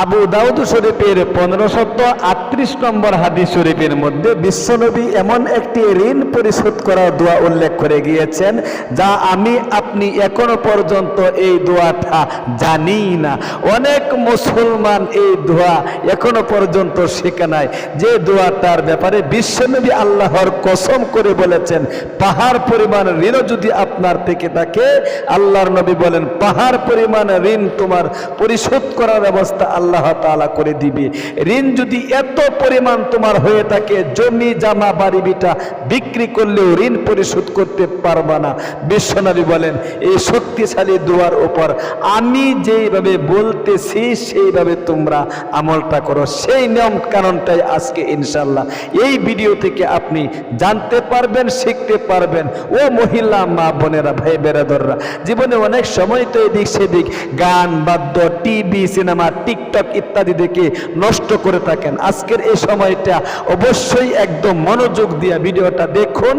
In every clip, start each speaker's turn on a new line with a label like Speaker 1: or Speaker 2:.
Speaker 1: আবু দাউদ শরীফের পনেরোশত আটত্রিশ নম্বর হাদিস শরীফের মধ্যে বিশ্বনবী এমন একটি ঋণ পরিশোধ করার দোয়া উল্লেখ করে গিয়েছেন, যা আমি আপনি এখনও পর্যন্ত এই দোয়াটা জানি না। অনেক মুসলমান এই দোয়া এখনও পর্যন্ত শেখে নাই। যে দোয়াটার ব্যাপারে বিশ্বনবী আল্লাহর কসম করে বলেছেন, পাহাড় পরিমাণ ঋণও যদি আপনার থেকে থাকে, আল্লাহর নবী বলেন, পাহাড় পরিমাণ ঋণ তোমার পরিশোধ করার ব্যবস্থা আল্লাহ তাআলা করে দিবে। ঋণ যদি এত পরিমাণ তোমার হয়ে থাকে, জমি, জামা, বাড়ি, বিটা বিক্রি করলেও ঋণ পরিশোধ করতে পারবা না। বিশ্বনবী বলেন, এই শক্তিশালী দোয়ার উপর আমি যেইভাবে বলতেছি, সেইভাবে তোমরা আমলটা করো। সেই নিয়ম কারণটাই আজকে ইনশাল্লাহ এই ভিডিও থেকে আপনি জানতে পারবেন, শিখতে পারবেন। ও মহিলা, মা বোনেরা, ভাই বেরাদররা, জীবনে অনেক সময় তো এদিক সেদিক গান, বাদ্য, টিভি, সিনেমা টিকটক ইত্যাদি দেখে নষ্ট করে থাকেন। আজকের এই সময়টা অবশ্যই একদম মনোযোগ দিয়ে ভিডিওটা দেখুন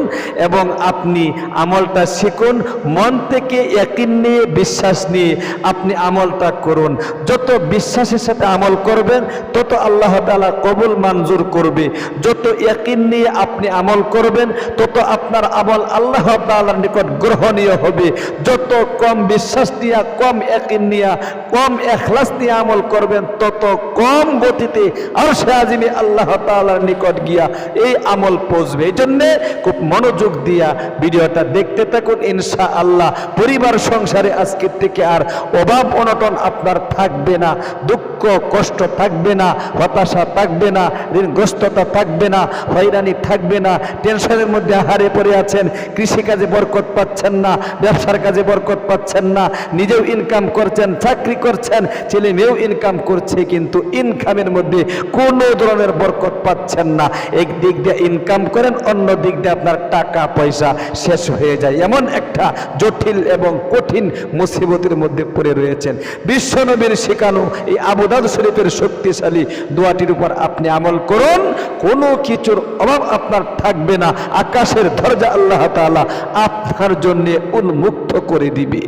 Speaker 1: এবং আপনি আমলটা শিখুন, মন থেকে একই নিয়ে, বিশ্বাস নিয়ে আপনি আমলটা করুন। যত বিশ্বাসের সাথে আমল করবেন, তত আল্লাহ তাআলা কবুল মঞ্জুর করবে। যত একই নিয়ে আপনি আমল করবেন, তত আপনার আমল আল্লাহ তাআলার নিকট গ্রহণীয় হবে। যত কম বিশ্বাস নিয়ে, কম একই নিয়ে, কম এখলাস নিয়ে আমল করবেন তত কম গতিতে আর সে আজিমি আল্লাহ তাআলার নিকট গিয়া এই আমল পৌঁছবে। এই জন্যে খুব মনোযোগ দিয়া ভিডিওটা দেখতে থাকুন ইনশা আল্লাহ পরিবার সংসারে আজকের থেকে আর অভাব অনটন আপনার থাকবে না, দুঃখ কষ্ট থাকবে না, হতাশা থাকবে না, ঋণগ্রস্ততা থাকবে না, হয়রানি থাকবে না, টেনশনের মধ্যে হারে পড়ে আছেন, কৃষিকাজে বরকত পাচ্ছেন না, ব্যবসার কাজে বরকত পাচ্ছেন না, নিজেও ইনকাম করছেন, চাকরি করছেন, ছেলে মেয়েও ইনকাম করছে কিন্তু ইনকামের মধ্যে কোনো ধরনের বরকত পাচ্ছেন না। এক দিক দিয়ে ইনকাম করেন, অন্য দিক দিয়ে আপনার টাকা, পয়সা শেষ হয়ে যায়। এমন একটা জটিল এবং কঠিন মুসিবতের মধ্যে পড়ে রয়েছেন। বিশ্বনবীর শেখানো এই আবুদাদ শরীফের শক্তিশালী দোয়াটির উপর আপনি আমল করুন। কোনো কিছুর অভাব আপনার থাকবে না। আকাশের দরজা আল্লাহ তাআলা আপনার জন্যে উন্মুক্ত করে দিবে।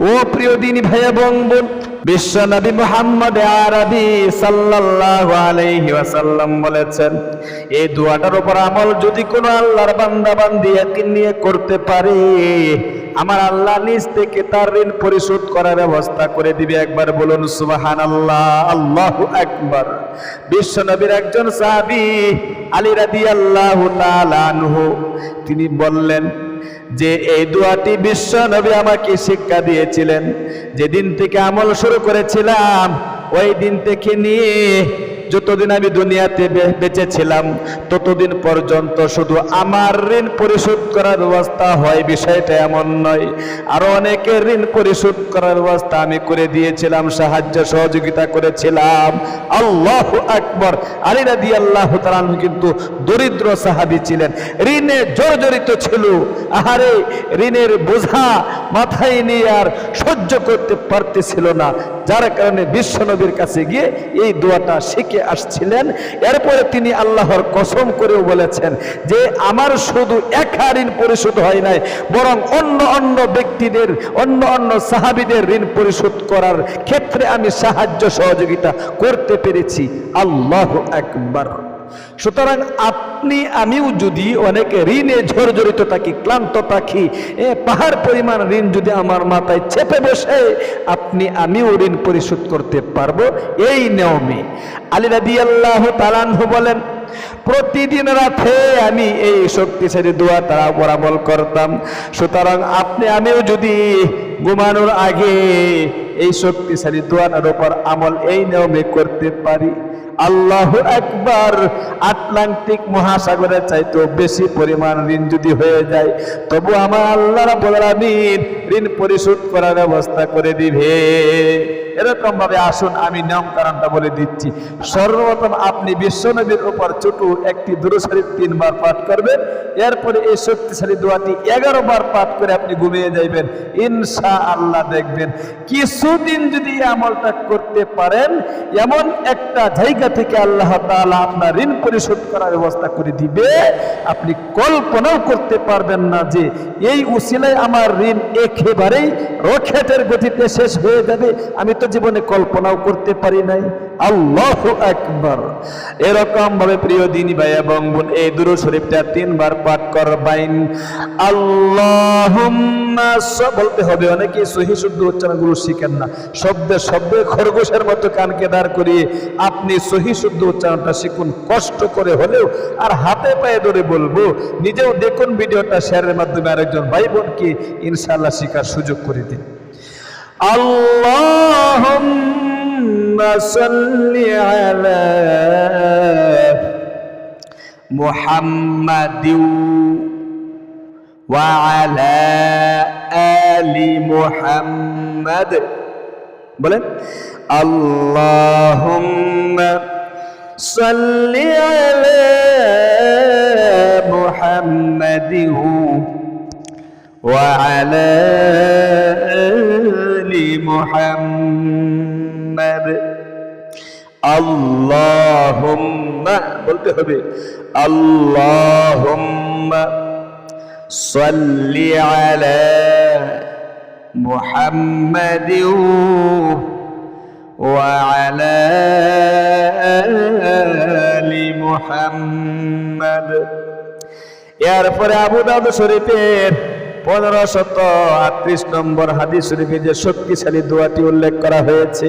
Speaker 1: ও প্রিয় দিনী ভাই এবং বোন, বিশ্ব নবী মোহাম্মদ আরবি সাল্লাল্লাহু আলাইহি ওয়াসাল্লাম বলেছেন এই দোয়াটার উপর আমল যদি কোনো আল্লাহর বান্দা বান্দি একদিন নিয়ে করতে পারে, আমার আল্লাহ নিজ থেকে তার ঋণ পরিশোধ করার ব্যবস্থা করে দিবে। একবার বলুন সুবাহান আল্লাহ আল্লাহ একবার বিশ্ব নবীর একজন সাহাবি আলী রাদি আল্লাহ তিনি বললেন যে এই দোয়াটি বিশ্ব নবী আমাকে শিক্ষা দিয়েছিলেন। যেদিন থেকে আমল শুরু করেছিলাম, ওই দিন থেকে নিয়ে যতদিন আমি দুনিয়াতে বেঁচে ছিলাম ততদিন পর্যন্ত শুধু আমার ঋণ পরিশোধ করার ব্যবস্থা হয়, বিষয়টা এমন নয়। আরও অনেকের ঋণ পরিশোধ করার ব্যবস্থা আমি করে দিয়েছিলাম, সাহায্য, সহযোগিতা করেছিলাম। আল্লাহ আকবর। আলী রাদি আল্লাহ তালানহু কিন্তু দরিদ্র সাহাবি ছিলেন। ঋণে জর্জরিত ছিল। আহারে, ঋণের বোঝা মাথায় নিয়ে আর সহ্য করতে পারতেছিল না। যার কারণে বিশ্বনবীর কাছে গিয়ে এই দোয়াটা শিখে আসছিলেন। এরপরে তিনি আল্লাহর কসম করেও বলেছেন যে আমার শুধু একা ঋণ পরিশোধ হয় নাই, বরং অন্য অন্য ব্যক্তিদের, অন্য অন্য সাহাবিদের ঋণ পরিশোধ করার ক্ষেত্রে আমি সাহায্য সহযোগিতা করতে পেরেছি। আল্লাহ একবার সুতরাং আপনি, আমিও যদি অনেক ঋণে ঝরঝরিত থাকি, ক্লান্ত থাকি, এ পাহাড় পরিমাণ ঋণ যদি আমার মাথায় চেপে বসে, আপনি, আমিও ঋণ পরিশোধ করতে পারব এই নিয়মে। আলী রাদি আল্লাহ তালানহু বলেন, প্রতিদিন রাতে আমি এই শক্তিশালী দোয়া তারা বরাবল করতাম। সুতরাং আপনি, আমিও যদি ঘুমানোর আগে এই শক্তিশালী দোয়াটার উপর আমল এই নিয়মে করতে পারি আল্লাহ একবার আটলান্টিক মহাসাগরের চাইতেও বেশি পরিমাণ ঋণ যদি হয়ে যায়, তবু আমার আল্লাহ ঋণ পরিশোধ করার ব্যবস্থা করে দিবে। এরকম ভাবে আসুন, আমি নিয়ম কারণটা বলে দিচ্ছি। সর্বপ্রথম আপনি বিশ্বনবীর উপর ছোট একটি দুরুশরীফ তিনবার পাঠ করবেন। এরপরে এই শক্তিশালী দোয়াটি এগারো বার পাঠ করে আপনি ঘুমিয়ে যাইবেন। ইনশা আল্লাহ দেখবেন। কিছুদিন যদি আমলটা করতে পারেন, এমন একটা জায়গা থেকে আল্লাহ তাআলা আপনার ঋণ পরিশোধ করার ব্যবস্থা করে দিবে। আপনি কল্পনাও করতে পারবেন না যে এই উসিলায় আমার ঋণ একেবারেই রকেটের গতিতে শেষ হয়ে যাবে। আমি তো জীবনে কল্পনাও করতে পারি নাই। আল্লাহ একবার এরকম ভাবে প্রিয় দিনী ভাই এবং বোন, এই দুরু শরীফটা তিনবার পাঠ করবাইন। আল্লাহ বলতে হবে অনেকে সহি শুদ্ধ উচ্চারণগুলো শিখেন না। শব্দে শব্দে খরগোশের মতো কানকে দাঁড় করিয়ে আপনি সহি শুদ্ধ উচ্চারণটা শিখুন। কষ্ট করে হলেও আর হাতে পায়ে ধরে বলব, নিজেও দেখুন ভিডিওটা শেয়ারের মাধ্যমে আরেকজন ভাই বোনকে ইনশাল্লাহ শিখার সুযোগ করে দিন। اللهم صل على محمد وعلى آل محمد বলেন اللهم صل على محمد وعلى آل محمد اللهم বলতে হবে اللهم صل على محمد وعلى آل محمد এরপরে আবু দাউদ শরীফের পনেরো শত আটত্রিশ নম্বর হাদিস শরীফে যে শক্তিশালী দোয়াটি উল্লেখ করা হয়েছে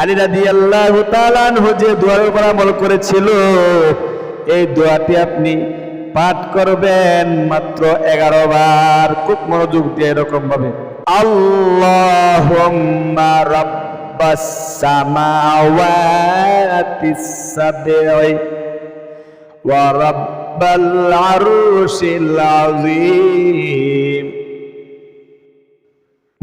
Speaker 1: আলী রাদি আল্লাহ তালানহু যে দোয়ার উপর আমল করেছিল এই দোয়াটি আপনি পাঠ করবেন মাত্র এগারো বার খুব মনোযোগ দিয়ে এরকম ভাবে আল্লাহ রাব্বাস সামাওয়াতিস সাবঈ ورب العرش العظيم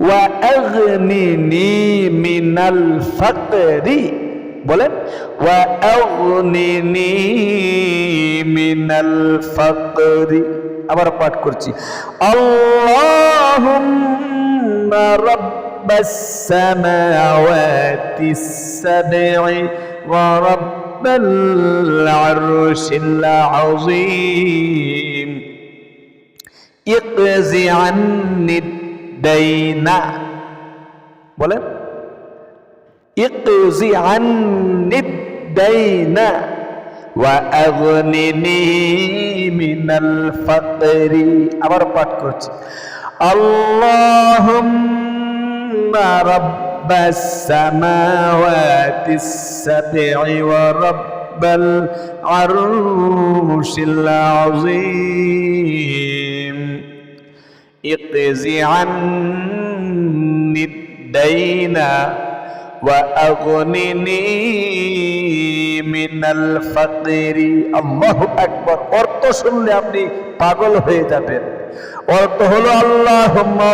Speaker 1: وأغنني من الفقر বলেন وأغنني من الفقر আবার পাঠ করছি اللهم رب السماوات السبع ورب العرش العظيم ইকজি আন্নি দাইনা বলেন ইকজি আন্নি দাইনা ওয়া আগনিনি মিনাল ফাকরি আবার পাঠ করছি আল্লাহুম্মা রাব্বাস সামাওয়াতিস সাব'i ওয়া রাব্বাল আরশিল আযীম اقض عني الدين وأغنني من الفقر الله أكبر অর্থ শুনলে আপনি পাগল হয়ে যাবেন অর্থ হলো আল্লাহ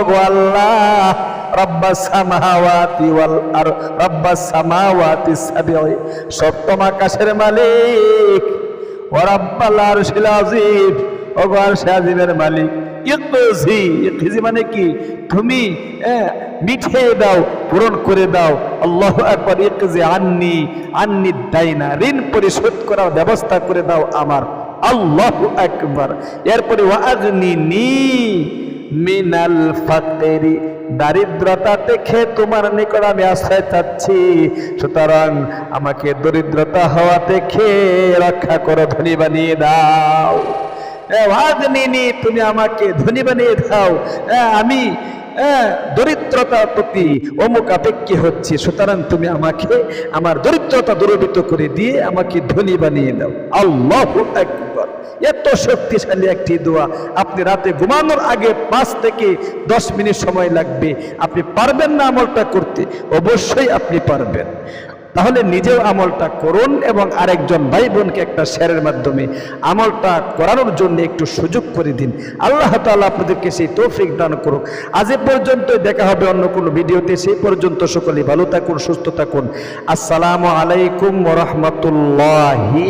Speaker 1: গো আল্লাহ রব্বাস সামাওয়াতি ওয়াল আর রব্বাস সামাওয়াতি সাবিঈ সপ্তম আকাশের মালিক ও রব্বাল আরশিল আযীম ও গো আরশে আযীমের মালিক ইকজি ইকজি মানে কি? তুমি মিঠে দাও, পূরণ করে দাও। আল্লাহ একবার ইকজি আন্নি আন্নি দাইনা, ঋণ পরিশোধ করার ব্যবস্থা করে দাও আমার। আল্লাহ একবার এরপরে ওয়াগনি নি মিনাল ফাকেরি, দারিদ্রতা দেখে তোমার নিকট আমি আশ্রয় চাচ্ছি। সুতরাং আমাকে দরিদ্রতা হওয়া দেখে রক্ষা করো, ধনী বানিয়ে দাও। তুমি আমাকে ধনী বানিয়ে দাও। আমি দরিদ্রতার প্রতি অমুক আপেক্ষী হচ্ছে, সুতরাং তুমি আমাকে, আমার দরিদ্রতা দূরবিত করে দিয়ে আমাকে ধনী বানিয়ে দাও। আল্লাহ এত শক্তিশালী একটি দোয়া। আপনি রাতে ঘুমানোর আগে পাঁচ থেকে দশ মিনিট সময় লাগবে। আপনি পারবেন না আমলটা করতে। অবশ্যই আপনি পারবেন। তাহলে নিজেও আমলটা করুন এবং আরেকজন ভাই বোনকে একটা শেয়ারের মাধ্যমে আমলটা করানোর জন্য একটু সুযোগ করে দিন। আল্লাহ তালা আপনাদেরকে সেই তৌফিক দান করুক। আজ এ পর্যন্ত দেখা হবে অন্য কোনো ভিডিওতে। সেই পর্যন্ত সকলে ভালো থাকুন, সুস্থ থাকুন। আসসালামু আলাইকুম ওরহমতুল্লাহি